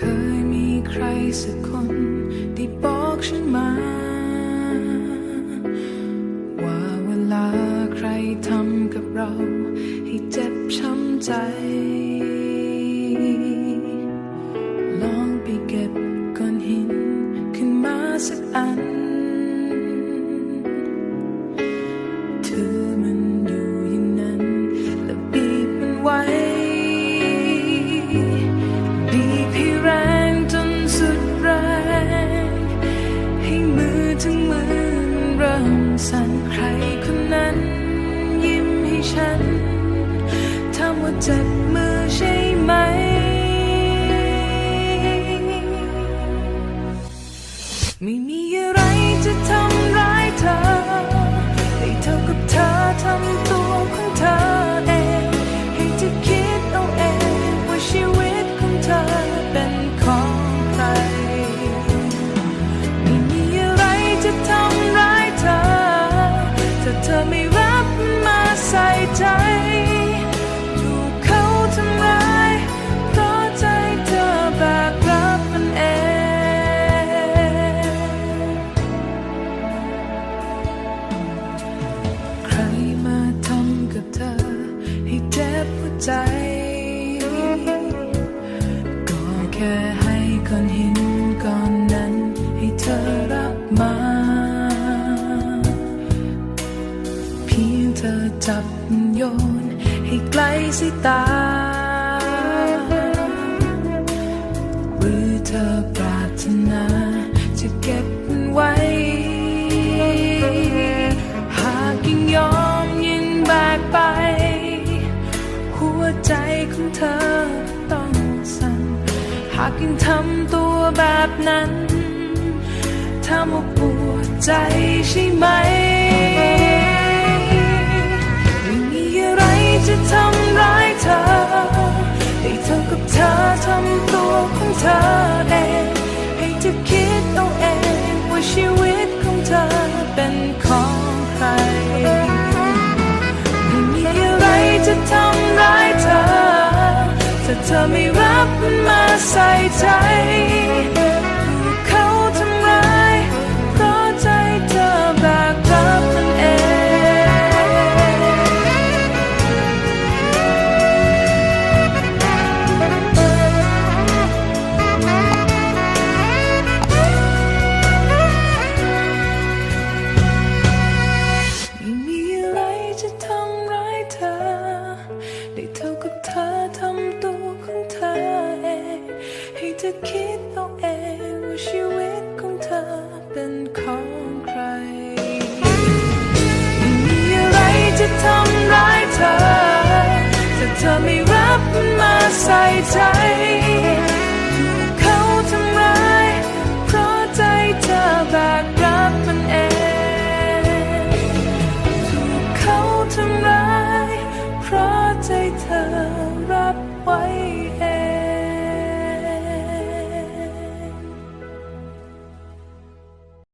เคยมีใครสักคนที่บอกฉันมา ว่าเวลาใครทำกับเราให้เจ็บช้ำใจ ทั้งมือนเริ่มสั่นใครคนนั้น ยิ้มให้ฉันถามว่าเจ็บ อไม่รับมาใส่ใจ ถูกเขาทำร้าย เพราะใจเธอแบกรับมันเอง ใครมาทำกับเธอ ให้เจ็บหัวใจ ก็แค่ให้ก้อนหิน โยน ให้ไกลสายตา หรือเธอปรารถนา จะเก็บมันไว้ หากยังยอมยินแบกไป หัวใจของเธอต้องสั่น หากยังทำตัวแบบนั้นถ้ามาปวดใจใช่ไหม เธอเอง ให้เธอคิดเอาเองว่าชีวิตของเธอเป็นของใครไม่มีอะไรจะทำร้ายเธอถ้าเธอไม่รับมันมา เธอคิดเอาเองว่าชีวิตของเธอเป็นของใครไม่มีอะไรจะทำร้ายเธอถ้าเธอไม่รับมันมาใส่ใจ